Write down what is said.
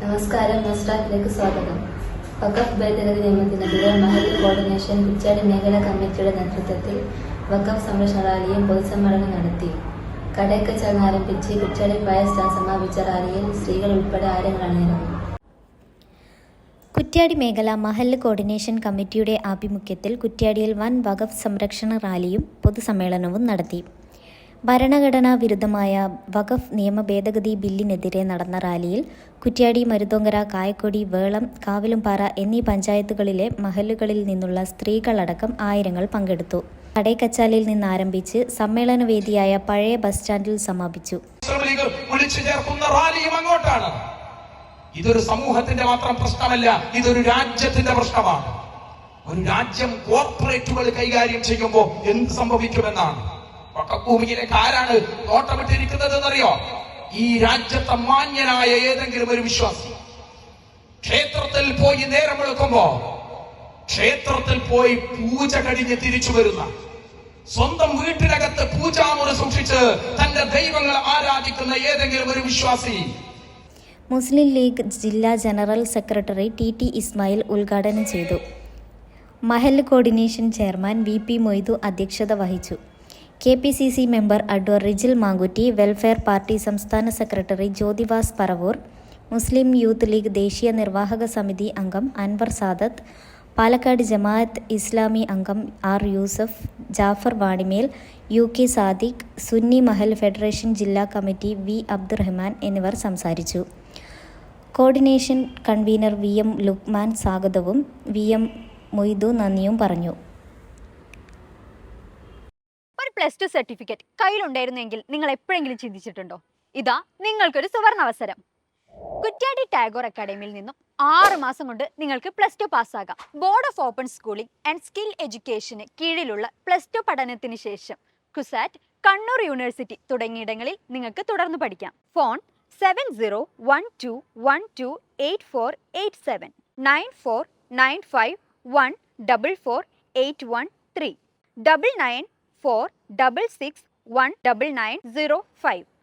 നമസ്കാരം നസ്രാത്തിലേക്ക് സ്വാഗതം. വഖഫ് ഭേദഗതി നിയമത്തിനെതിരെ മഹൽ കോർഡിനേഷൻ കുച്ചാടി മേഖലാ കമ്മിറ്റിയുടെ നേതൃത്വത്തിൽ വഖഫ് സംരക്ഷണ റാലിയും പൊതുസമ്മേളനം നടത്തി. കടയ്ക്ക ചേർന്ന് ആരംഭിച്ച് കുച്ചാടി സ്റ്റാൻ സമാപിച്ച റാലിയിൽ സ്ത്രീകൾ ഉൾപ്പെടെ ആയിരങ്ങൾ അണിനിരന്നു. കുറ്റ്യാടി മേഖല മഹല്ല് കോർഡിനേഷൻ കമ്മിറ്റിയുടെ ആഭിമുഖ്യത്തിൽ കുറ്റ്യാടിയിൽ വൻ വഖഫ് സംരക്ഷണ റാലിയും പൊതുസമ്മേളനവും നടത്തി. ഭരണഘടനാ വിരുദ്ധമായ വഖഫ് നിയമ ഭേദഗതി ബില്ലിനെതിരെ നടന്ന റാലിയിൽ കുറ്റ്യാടി മരുതോങ്കര കായക്കൊടി വേളം കാവിലുംപാറ എന്നീ പഞ്ചായത്തുകളിലെ മഹലുകളിൽ നിന്നുള്ള സ്ത്രീകളടക്കം ആയിരങ്ങൾ പങ്കെടുത്തു. കടൈക്കച്ചാലിൽ നിന്ന് ആരംഭിച്ച് സമ്മേളനവേദിയായ പഴയ ബസ് സ്റ്റാൻഡിൽ സമാപിച്ചു. അങ്ങോട്ടാണ്. ഇതൊരു സമൂഹത്തിന്റെ മാത്രം പ്രശ്നമല്ല ഇതൊരു രാജ്യത്തിന്റെ പ്രശ്നമാണ്. ഒരു രാജ്യം കോർപ്പറേറ്റുകൾ കൈകാര്യം ചെയ്യുമ്പോൾ എന്ത് സംഭവിക്കുമെന്നാണ്. ഭൂമിയിലേക്ക് ആരാണ് നോട്ടമിട്ടിരിക്കുന്നത് എന്നറിയോ ഈ രാജ്യത്തെ മാന്യനായ ഏതെങ്കിലും ഒരു വിശ്വാസി ക്ഷേത്രത്തിൽ പോയി നേരം വെളുക്കുമ്പോ ക്ഷേത്രത്തിൽ പോയി പൂജ കഴിഞ്ഞ് തിരിച്ചു വരുന്ന സ്വന്തം വീട്ടിനകത്ത് പൂജാമുറി സൂക്ഷിച്ച് തന്റെ ദൈവങ്ങൾ ആരാധിക്കുന്ന ഏതെങ്കിലും ഒരു വിശ്വാസി മുസ്ലിം ലീഗ് ജില്ലാ general secretary T T Ismail ഉദ്ഘാടനം ചെയ്തു. Mahal coordination chairman V P Moythu അധ്യക്ഷത വഹിച്ചു. K P C C member അഡ്വർ Rijil Mankutty welfare party സംസ്ഥാന സെക്രട്ടറി ജ്യോതിവാസ് പറവൂർ മുസ്ലിം യൂത്ത് ലീഗ് ദേശീയ നിർവാഹക സമിതി അംഗം അൻവർ സാദത്ത് പാലക്കാട് ജമാഅത്ത് ഇസ്ലാമി അംഗം R Yusuf Jafar Vanimel U K Sadiq Sunni Mahal federation ജില്ലാ കമ്മിറ്റി വി അബ്ദുറഹ്മാൻ എന്നിവർ സംസാരിച്ചു. Coordination convener V M Luqman സ്വാഗതവും വി എം മൊയ്തു നന്ദിയും പറഞ്ഞു. പ്ലസ് ടു സർട്ടിഫിക്കറ്റ് കയ്യിലുണ്ടായിരുന്നെങ്കിൽ നിങ്ങൾ എപ്പോഴെങ്കിലും ചിന്തിച്ചിട്ടുണ്ടോ? ഇതാ നിങ്ങൾക്കൊരു സുവർണ അവസരം കുറ്റ്യാടി ടാഗോർ അക്കാഡമിയിൽ നിന്നും ആറ് മാസം കൊണ്ട് നിങ്ങൾക്ക് plus two പാസ്സാകാം. Board of open schooling and skill എഡ്യൂക്കേഷന് കീഴിലുള്ള പ്ലസ് ടു പഠനത്തിന് ശേഷം കുസാറ്റ് കണ്ണൂർ യൂണിവേഴ്സിറ്റി തുടങ്ങിയിടങ്ങളിൽ നിങ്ങൾക്ക് തുടർന്ന് പഠിക്കാം. Phone seven zero one two one two eight four eight seven nine four nine five one double four eight one three double nine four double six one double nine zero five.